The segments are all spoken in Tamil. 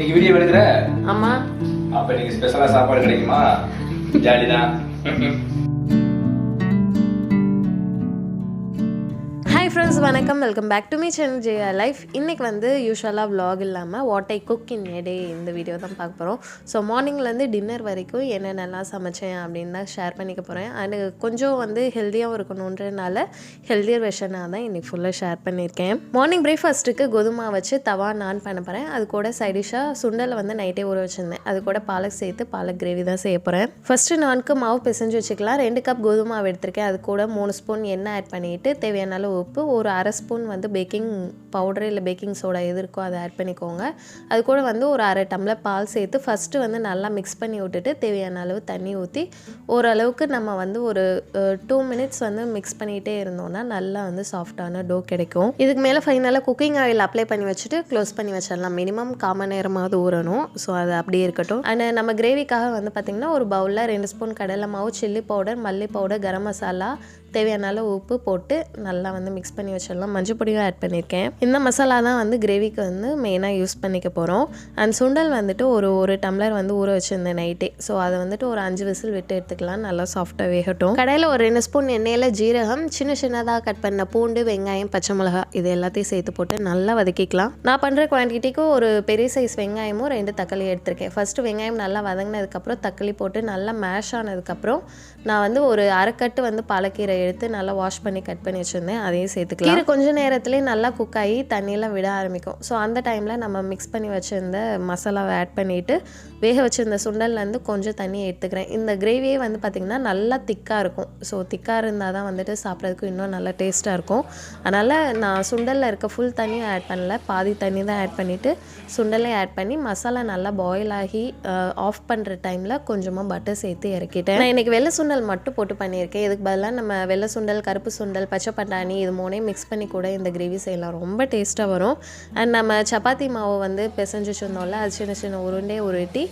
இன்னைக்கு வீடியோ எடுக்கிற? ஆமா. அப்ப இன்னைக்கு ஸ்பெஷலா சாப்பாடு கிடைக்குமா? ஜாலி ஃப்ரெண்ட்ஸ் வணக்கம். Welcome back to me channel J life இன்றைக்கி வந்து யூஸ்வலாக vlog இல்லாமல் வாட் ஐ குக் இன் டே இந்த வீடியோ தான் பார்க்க போகிறோம் ஸோ மார்னிங்லேருந்து டின்னர் வரைக்கும் என்னென்னலாம் சமைச்சேன் அப்படின்னு தான் ஷேர் பண்ணிக்க போகிறேன் அண்டு கொஞ்சம் வந்து ஹெல்த்தியாகவும் இருக்கணுன்றனால ஹெல்த்தியர் வெர்ஷனாக தான் இன்றைக்கி ஃபுல்லாக ஷேர் பண்ணியிருக்கேன். மார்னிங் பிரேக்ஃபாஸ்ட்டுக்கு கோதுமா வச்சு தவா நான் பண்ண போகிறேன் அது கூட சைடிஷாக சுண்டலை வந்து நைட்டே ஊற வச்சுருந்தேன். அது கூட பாலக் சேர்த்து பாலக் கிரேவி தான் செய்ய போகிறேன் ஃபஸ்ட்டு நான்கு மாவு பிசைஞ்சு வச்சுக்கலாம். ரெண்டு கப் கோதுமாவை எடுத்திருக்கேன். அது கூட மூணு ஸ்பூன் எண்ணெய் ஆட் பண்ணிட்டு தேவையான அளவு உப்பு ஒரு அரை ஸ்பூன் வந்து பேக்கிங் பவுடர் இல்லை பேக்கிங் சோடா எது இருக்கோ அதை ஆட் பண்ணிக்கோங்க. அது கூட வந்து ஒரு அரை டம்ளர் பால் சேர்த்து ஃபஸ்ட்டு வந்து நல்லா மிக்ஸ் பண்ணி விட்டுட்டு தேவையான அளவு தண்ணி ஊற்றி ஓரளவுக்கு நம்ம வந்து ஒரு டூ மினிட்ஸ் வந்து மிக்ஸ் பண்ணிகிட்டே இருந்தோம்னா நல்லா வந்து சாஃப்டான டோ கிடைக்கும். இதுக்கு மேலே ஃபைனலாக குக்கிங் ஆயில் அப்ளை பண்ணி வச்சுட்டு க்ளோஸ் பண்ணி வச்சிடலாம். மினிமம் காமன் நேரமாவது ஊறணும். ஸோ அது அப்படியே இருக்கட்டும். அண்ட் நம்ம கிரேவிக்காக வந்து பார்த்திங்கன்னா ஒரு பவுலில் ரெண்டு ஸ்பூன் கடலை மாவு சில்லி பவுடர் மல்லி பவுடர் கரம் மசாலா தேவையான அளவு உப்பு போட்டு நல்லா வந்து மிக்ஸ் பண்ணி வச்சிடலாம். மஞ்சள் பொடியும் ஆட் பண்ணியிருக்கேன். இந்த மசாலா தான் வந்து கிரேவிக்கு வந்து மெயினாக யூஸ் பண்ணிக்க போகிறோம் அண்ட் சுண்டல் வந்துட்டு ஒரு ஒரு டம்ளர் வந்து ஊற வச்சுருந்தேன் நைட்டே ஸோ அதை வந்துட்டு ஒரு அஞ்சு விசில் விட்டு எடுத்துக்கலாம். நல்லா சாஃப்டாக வேகட்டும். கடையில் ஒரு ரெண்டு ஸ்பூன் எண்ணெயில் ஜீரகம் சின்ன சின்னதாக கட் பண்ண பூண்டு வெங்காயம் பச்சை மிளகா இது எல்லாத்தையும் சேர்த்து போட்டு நல்லா வதக்கிக்கலாம். நான் பண்ணுற குவான்டிட்டிக்கு ஒரு பெரிய சைஸ் வெங்காயமும் ரெண்டு தக்காளி எடுத்திருக்கேன். ஃபஸ்ட்டு வெங்காயம் நல்லா வதங்கினதுக்கப்புறம் தக்காளி போட்டு நல்லா மேஷ் ஆனதுக்கப்புறம் நான் வந்து ஒரு அரைக்கட்டு வந்து பாலக்கீரை எடுத்து நல்லா வாஷ் பண்ணி கட் பண்ணி வச்சுருந்தேன். அதையும் சேர்த்துக்கலாம். கீரை கொஞ்ச நேரத்துலேயே நல்லா குக் ஆகி தண்ணியெல்லாம் விட ஆரம்பிக்கும். ஸோ அந்த டைமில் நம்ம மிக்ஸ் பண்ணி வச்சுருந்த மசாலாவை ஆட் பண்ணிவிட்டு வேக வச்சுருந்த சுண்டல்லேருந்து கொஞ்சம் தண்ணி எடுத்துக்கிறேன். இந்த கிரேவியே வந்து பார்த்திங்கன்னா நல்லா திக்காக இருக்கும். ஸோ திக்காக இருந்தால் தான் வந்துட்டு சாப்பிட்றதுக்கு இன்னும் நல்லா டேஸ்ட்டாக இருக்கும். அதனால் நான் சுண்டலில் இருக்க ஃபுல் தண்ணியும் ஆட் பண்ணல. பாதி தண்ணி தான் ஆட் பண்ணிவிட்டு சுண்டலை ஆட் பண்ணி மசாலா நல்லா பாயில் ஆகி ஆஃப் பண்ணுற டைமில் கொஞ்சமாக பட்டர் சேர்த்து இறக்கிட்டேன். நான் இன்றைக்கி வெள்ளை சுண்டல் மட்டும் போட்டு பண்ணியிருக்கேன். இதுக்கு பதிலாக நம்ம வெள்ளை சுண்டல் கருப்பு சுண்டல் பச்சை பட்டாணி இது மூணையும் மிக்ஸ் பண்ணி கூட இந்த கிரேவி செய்யலாம். ரொம்ப டேஸ்ட்டாக வரும். அண்ட் நம்ம சப்பாத்தி மாவு வந்து பிசைஞ்சு வச்சுருந்தோம்ல அது சின்ன சின்ன உருண்டே உருட்டி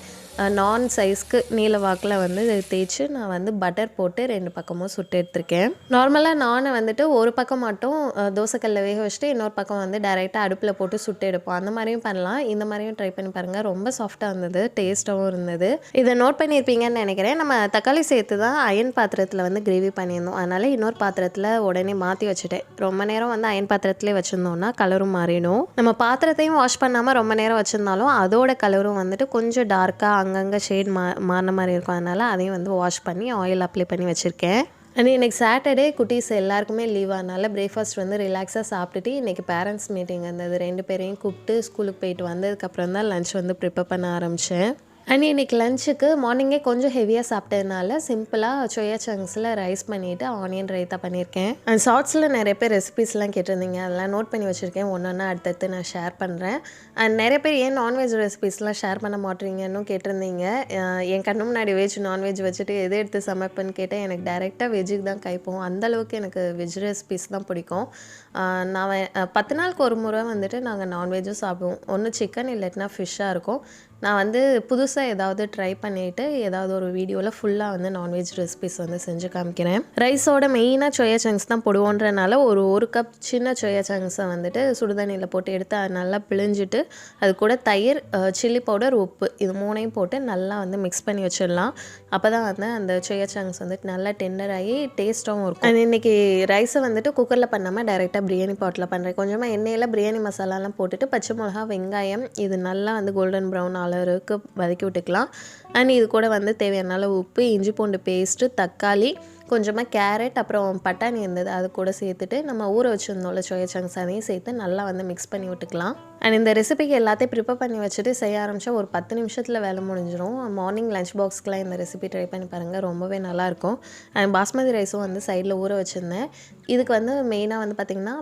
நான் சைஸ்க்கு நீல வாக்கில் வந்து தேய்ச்சி நான் வந்து பட்டர் போட்டு ரெண்டு பக்கமும் சுட்டு எடுத்திருக்கேன். நார்மலாக நானை வந்துட்டு ஒரு பக்கம் மட்டும் தோசைக்கல்ல வேக வச்சுட்டு இன்னொரு பக்கம் வந்து டைரெக்டாக அடுப்பில் போட்டு சுட்டு எடுப்போம். அந்த மாதிரியும் பண்ணலாம். இந்த மாதிரியும் ட்ரை பண்ணி பாருங்கள் ரொம்ப சாஃப்டாக இருந்தது டேஸ்ட்டாகவும் இருந்தது. இதை நோட் பண்ணியிருப்பீங்கன்னு நினைக்கிறேன். நம்ம தக்காளி சேர்த்து தான் அயன் பாத்திரத்தில் வந்து கிரேவி பண்ணியிருந்தோம். அதனால் இன்னொரு பாத்திரத்தில் உடனே மாற்றி வச்சுட்டேன். ரொம்ப நேரம் வந்து அயன் பாத்திரத்திலே வச்சுருந்தோம்னா கலரும் மாறிடும். நம்ம பாத்திரத்தையும் வாஷ் பண்ணாமல் ரொம்ப நேரம் வச்சுருந்தாலும் அதோட கலரும் வந்துட்டு கொஞ்சம் டார்க்காக அங்கங்கே ஷேட் மா மாறின மாதிரி இருக்கும். அதனால் அதையும் வந்து வாஷ் பண்ணி ஆயில் அப்ளை பண்ணி வச்சுருக்கேன். அண்ட் இன்றைக்கி சாட்டர்டே குட்டீஸ் எல்லாருக்குமே லீவ் ஆனால பிரேக்ஃபாஸ்ட் வந்து ரிலாக்ஸாக சாப்பிட்டுட்டு இன்றைக்கி பேரண்ட்ஸ் மீட்டிங் இருந்தது. ரெண்டு பேரையும் கூப்பிட்டு ஸ்கூலுக்கு போயிட்டு வந்ததுக்கப்புறம் தான் லஞ்ச் வந்து ப்ரிப்பேர் பண்ண ஆரம்பித்தேன் அண்ட் இன்றைக்கி லஞ்சுக்கு மார்னிங்கே கொஞ்சம் ஹெவியாக சாப்பிட்டதுனால சிம்பிளாக சோயா சங்க்ஸில் ரைஸ் பண்ணிவிட்டு ஆனியன் ரைத்தா பண்ணியிருக்கேன் அண்ட் ஷார்ட்ஸில் நிறைய பேர் ரெசிபிஸ்லாம் கேட்டிருந்தீங்க. அதெல்லாம் நோட் பண்ணி வச்சுருக்கேன். ஒன்று ஒன்றா அடுத்தடுத்து நான் ஷேர் பண்ணுறேன் அண்ட் நிறைய பேர் ஏன் நான்வெஜ் ரெசிபிஸ்லாம் ஷேர் பண்ண மாட்டீங்கன்னு கேட்டிருந்தீங்க. என் கண்ணு முன்னாடி வெஜ் நான்வெஜ் வச்சுட்டு எது எடுத்து சமைப்பேன்னு கேட்டால் எனக்கு டைரெக்டாக வெஜ்ஜுக்கு தான் கைப்போம். அந்தளவுக்கு எனக்கு வெஜ் ரெசிபிஸ் தான் பிடிக்கும். நான் பத்து நாளுக்கு ஒரு முறை வந்துட்டு நாங்கள் நான்வெஜ்ஜும் சாப்பிடுவோம். ஒன்று சிக்கன் இல்லாட்டினா ஃபிஷ்ஷாக இருக்கும். நான் வந்து புதுசாக ஏதாவது ட்ரை பண்ணிவிட்டு ஏதாவது ஒரு வீடியோவில் ஃபுல்லாக வந்து நான்வெஜ் ரெசிபிஸ் வந்து செஞ்சு காமிக்கிறேன். ரைஸோட மெயினாக சொயா சங்க்ஸ் தான் போடுவோன்றனால ஒரு ஒரு கப் சின்ன சொயா சங்க்ஸை வந்துட்டு சுடுதண்ணியில் போட்டு எடுத்து அதை நல்லா பிழிஞ்சிட்டு அது கூட தயிர் சில்லி பவுடர் உப்பு இது மூணையும் போட்டு நல்லா வந்து மிக்ஸ் பண்ணி வச்சிடலாம். அப்போ தான் வந்து அந்த சொயா சங்க்ஸ் வந்துட்டு நல்லா டெண்டர் ஆகி டேஸ்ட்டாகவும் இருக்கும். And இன்றைக்கி ரைஸை வந்துட்டு குக்கரில் பண்ணாமல் டைரெக்டாக பிரியாணி பாட்டில் பண்ணுறேன் கொஞ்சமாக எண்ணெயில் பிரியாணி மசாலாலாம் போட்டுட்டு பச்சை மிளகா வெங்காயம் இது நல்லா வந்து கோல்டன் ப்ரௌன் அளவுக்கு வதக்கி விட்டுக்கலாம். அண்ட் இது கூட வந்து தேவையான அளவு உப்பு இஞ்சி பூண்டு பேஸ்ட்டு தக்காளி கொஞ்சமாக கேரட் அப்புறம் பட்டாணி இருந்தது அது கூட சேர்த்துட்டு நம்ம ஊற வச்சுருந்தோம்ல சோயா சங்க்ஸ் அதையும் சேர்த்து நல்லா வந்து மிக்ஸ் பண்ணி விட்டுக்கலாம். அண்ட் இந்த ரெசிபிக்கு எல்லாத்தையும் ப்ரிப்பேர் பண்ணி வச்சுட்டு செய்ய ஆரம்பித்தா ஒரு பத்து நிமிஷத்தில் வேலை முடிஞ்சிடும் மார்னிங் லஞ்ச் பாக்ஸ்க்கெலாம் இந்த ரெசிபி ட்ரை பண்ணி பாருங்கள் ரொம்பவே நல்லாயிருக்கும் அண்ட் பாஸ்மதி ரைஸும் வந்து சைடில் ஊற வச்சுருந்தேன். இதுக்கு வந்து மெயினாக வந்து பார்த்திங்கன்னா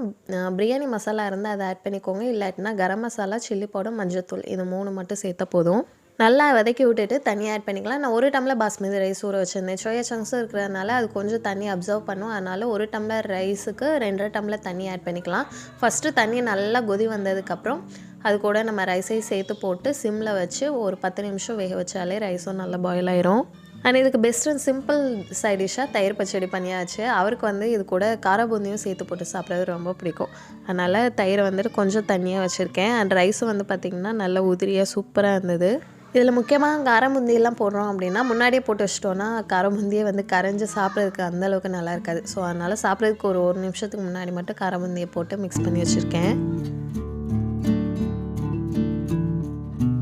பிரியாணி மசாலா இருந்தால் அதை ஆட் பண்ணிக்கோங்க. இல்லாட்டினா கரம் மசாலா சில்லி பவுடர் மஞ்சத்தூள் இது மூணு மட்டும் சேர்த்தா போதும். நல்லா வதக்கி விட்டுட்டு தனியாக ஆட் பண்ணிக்கலாம். நான் ஒரு டம்ளர் பாஸ்மதி ரைஸ் ஊற வச்சுருந்தேன். சோயா சங்க்ஸும் இருக்கிறதுனால அது கொஞ்சம் தண்ணி அப்சர்வ் பண்ணும். அதனால் ஒரு டம்ளர் ரைஸுக்கு ரெண்டரை டம்ளர் தண்ணி ஆட் பண்ணிக்கலாம். ஃபஸ்ட்டு தண்ணி நல்லா கொதி வந்ததுக்கப்புறம் அது கூட நம்ம ரைஸையும் சேர்த்து போட்டு சிம்மில் வச்சு ஒரு பத்து நிமிஷம் வேக வச்சாலே ரைஸும் நல்லா பாயில் ஆயிரும். அண்ட் இதுக்கு பெஸ்ட் அண்ட் சிம்பிள் சைட் டிஷ்ஷாக தயிர் பச்சடி பண்ணியாச்சு. அவருக்கு வந்து இது கூட காரபூந்தியும் சேர்த்து போட்டு சாப்பிட்றது ரொம்ப பிடிக்கும். அதனால் தயிரை வந்துட்டு கொஞ்சம் தண்ணியாக வச்சுருக்கேன். அண்ட் ரைஸும் வந்து பார்த்திங்கன்னா நல்ல உதிரியாக சூப்பராக இருந்தது. இதில் முக்கியமாக காரமுந்தியெல்லாம் போடுறோம் அப்படின்னா முன்னாடியே போட்டு வச்சிட்டோன்னா காரமுந்தியே வந்து கரைஞ்சி சாப்பிட்றதுக்கு அந்தளவுக்கு நல்லா இருக்காது. ஸோ அதனால் சாப்பிட்றதுக்கு ஒரு ஒரு நிமிஷத்துக்கு முன்னாடி மட்டும் காரமுந்தியை போட்டு மிக்ஸ் பண்ணி வச்சுருக்கேன்.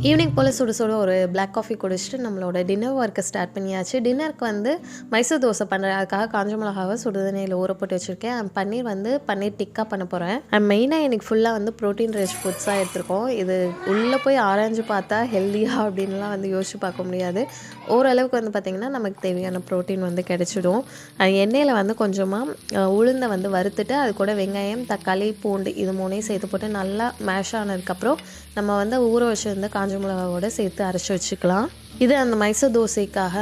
ஈவினிங் போல் சுட சுட ஒரு பிளாக் காஃபி குடிச்சிட்டு நம்மளோட டின்னர் ஒர்க்கை ஸ்டார்ட் பண்ணியாச்சு. டின்னருக்கு வந்து மைசூர் தோசை பண்ணுறதுக்காக காஞ்ச மிளகாவை சுடுதண்ணியில் ஊற போட்டு வச்சுருக்கேன். பன்னீர் வந்து பன்னீர் டிக்கா பண்ண போகிறேன் அண்ட் மெயினாக எனக்கு ஃபுல்லாக வந்து ப்ரோட்டீன் ரிச் ஃபுட்ஸாக எடுத்துருக்கோம். இது உள்ளே போய் ஆராய்ஞ்சு பார்த்தா ஹெல்த்தியாக அப்படின்லாம் வந்து யோசிச்சு பார்க்க முடியாது. ஓரளவுக்கு வந்து பார்த்திங்கன்னா நமக்கு தேவையான ப்ரோட்டீன் வந்து கிடச்சிடும். எண்ணெயில் வந்து கொஞ்சமாக உளுந்தை வந்து வறுத்துட்டு அது கூட வெங்காயம் தக்காளி பூண்டு இது மூணையும் சேர்த்து போட்டு நல்லா மேஷ் ஆனதுக்கப்புறம் நம்ம வந்து ஊற வச்சுருந்த காஞ்ச மிளகாவோட சேர்த்து அரைச்சி வச்சுக்கலாம். இது அந்த மைசூர் தோசைக்காக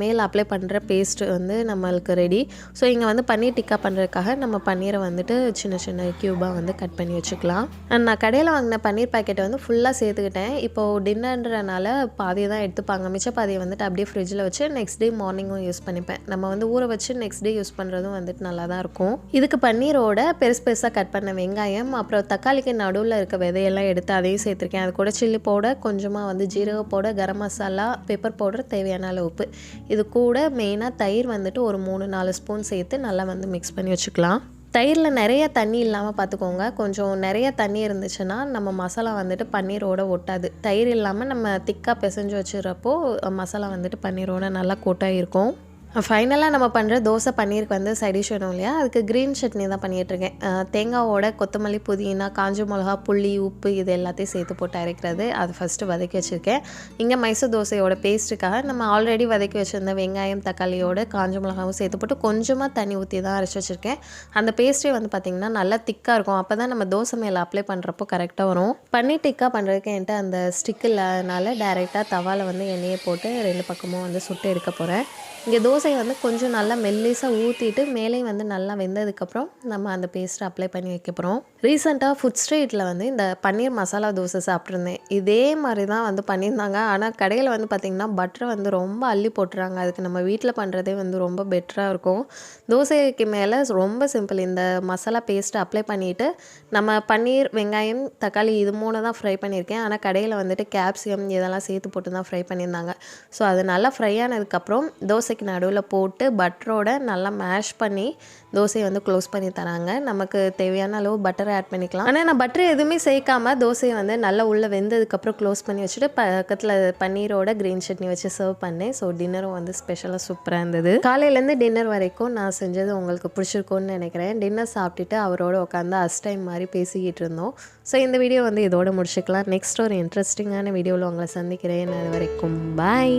மேலே அப்ளை பண்ணுற பேஸ்ட் வந்து நம்மளுக்கு ரெடி ஸோ இங்கே வந்து பன்னீர் டிக்கா பண்ணுறதுக்காக நம்ம பன்னீரை வந்துட்டு சின்ன சின்ன க்யூபாக வந்து கட் பண்ணி வச்சுக்கலாம். நான் கடையில் வாங்கின பன்னீர் பாக்கெட்டை வந்து ஃபுல்லாக சேர்த்துக்கிட்டேன். இப்போது டின்னர்ன்றனால பாதியை தான் எடுத்துப்பாங்க. மிச்ச பாதியை வந்துட்டு அப்படியே ஃப்ரிட்ஜில் வச்சு நெக்ஸ்ட் டே மார்னிங்கும் யூஸ் பண்ணிப்பேன். நம்ம வந்து ஊற வச்சு நெக்ஸ்ட் டே யூஸ் பண்ணுறதும் வந்துட்டு நல்லா தான் இருக்கும். இதுக்கு பன்னீரோட பெருசு பெருசாக கட் பண்ண வெங்காயம் அப்புறம் தக்காளிக்கு நடுவில் இருக்க விதையெல்லாம் எடுத்து அதையும் சேர்த்துருக்கேன். அது கூட சில்லி போட கொஞ்சமாக வந்து ஜீரக போட கரம் மசாலா பெப்பர் பவுடர் தேவையான அளவு உப்பு இது கூட மெயினாக தயிர் வந்துட்டு ஒரு மூணு நாலு ஸ்பூன் சேர்த்து நல்லா வந்து மிக்ஸ் பண்ணி வச்சுக்கலாம். தயிரில் நிறைய தண்ணி இல்லாமல் பார்த்துக்கோங்க கொஞ்சம் நிறைய தண்ணி இருந்துச்சுன்னா நம்ம மசாலா வந்துட்டு பன்னீரோட ஒட்டாது. தயிர் இல்லாமல் நம்ம திக்காக பிசைஞ்சு வச்சுறப்போ மசாலா வந்துட்டு பன்னீரோட நல்லா கோட்டாக இருக்கும். ஃபைனலாக நம்ம பண்ணுற தோசை பன்னீருக்கு வந்து சைடிஷ் வேணும் இல்லையா? அதுக்கு க்ரீன் சட்னி தான் பண்ணிகிட்ருக்கேன் தேங்காவோட கொத்தமல்லி புதினா காஞ்ச மிளகா புளி உப்பு இது எல்லாத்தையும் சேர்த்து போட்டு அரைக்கிறது. அது ஃபஸ்ட்டு வதக்கி வச்சுருக்கேன். இங்கே மைசூர் தோசையோட பேஸ்ட்டுக்காக நம்ம ஆல்ரெடி வதக்கி வச்சுருந்த வெங்காயம் தக்காளியோட காஞ்ச மிளகாவும் சேர்த்து போட்டு கொஞ்சமாக தண்ணி ஊற்றி தான் அரைச்சி வச்சுருக்கேன். அந்த பேஸ்ட்டே வந்து பார்த்திங்கன்னா நல்லா திக்காக இருக்கும். அப்போ தான் நம்ம தோசை மேலே அப்ளை பண்ணுறப்போ கரெக்டாக வரும். பன்னீர் டிக்கா பண்ணுறதுக்கு என்கிட்ட அந்த ஸ்டிக் இல்லாதனால டேரெக்டாக தவாவில் வந்து எண்ணெயை போட்டு ரெண்டு பக்கமும் வந்து சுட்டு எடுக்க போகிறேன் இங்கே தோசையை வந்து கொஞ்சம் நல்லா மெல்லிஸாக ஊற்றிட்டு மேலேயும் வந்து நல்லா வெந்ததுக்கப்புறம் நம்ம அந்த பேஸ்ட்டை அப்ளை பண்ணி வைக்க போகிறோம் ரீசெண்டாக ஃபுட் ஸ்ட்ரீட்டில் வந்து இந்த பன்னீர் மசாலா தோசை சாப்பிட்ருந்தேன் இதே மாதிரி தான் வந்து பண்ணியிருந்தாங்க. ஆனால் கடையில் வந்து பார்த்திங்கன்னா பட்டரை வந்து ரொம்ப அள்ளி போட்டுறாங்க. அதுக்கு நம்ம வீட்டில் பண்ணுறதே வந்து ரொம்ப பெட்டராக இருக்கும். தோசைக்கு மேலே ரொம்ப சிம்பிள் இந்த மசாலா பேஸ்ட்டை அப்ளை பண்ணிவிட்டு நம்ம பன்னீர் வெங்காயம் தக்காளி இது மூணு தான் ஃப்ரை பண்ணியிருக்கேன். ஆனால் கடையில் வந்துட்டு கேப்சியம் இதெல்லாம் சேர்த்து போட்டு தான் ஃப்ரை பண்ணியிருந்தாங்க. ஸோ அது நல்லா ஃப்ரை ஆனதுக்கப்புறம் தோசைக்கு நடு நடுவில் போட்டு பட்டரோட நல்லா மேஷ் பண்ணி தோசையை வந்து க்ளோஸ் பண்ணி தராங்க. நமக்கு தேவையான அளவு பட்டரை ஆட் பண்ணிக்கலாம். ஆனால் நான் பட்டர் எதுவுமே சேர்க்காமல் தோசையை வந்து நல்லா உள்ளே வெந்ததுக்கப்புறம் க்ளோஸ் பண்ணி வச்சுட்டு பக்கத்தில் பன்னீரோட க்ரீன் சட்னி வச்சு சர்வ் பண்ணேன். ஸோ டின்னரும் வந்து ஸ்பெஷலாக சூப்பராக இருந்தது. காலையிலேருந்து டின்னர் வரைக்கும் நான் செஞ்சது உங்களுக்கு பிடிச்சிருக்கும்னு நினைக்கிறேன். டின்னர் சாப்பிட்டுட்டு அவரோட உட்காந்து அஸ் டைம் மாதிரி பேசிக்கிட்டு இருந்தோம். ஸோ இந்த வீடியோ வந்து இதோட முடிச்சுக்கலாம். நெக்ஸ்ட் ஒரு இன்ட்ரெஸ்டிங்கான வீடியோவில் உங்களை சந்திக்கிறேன். அது வரைக்கும் பாய்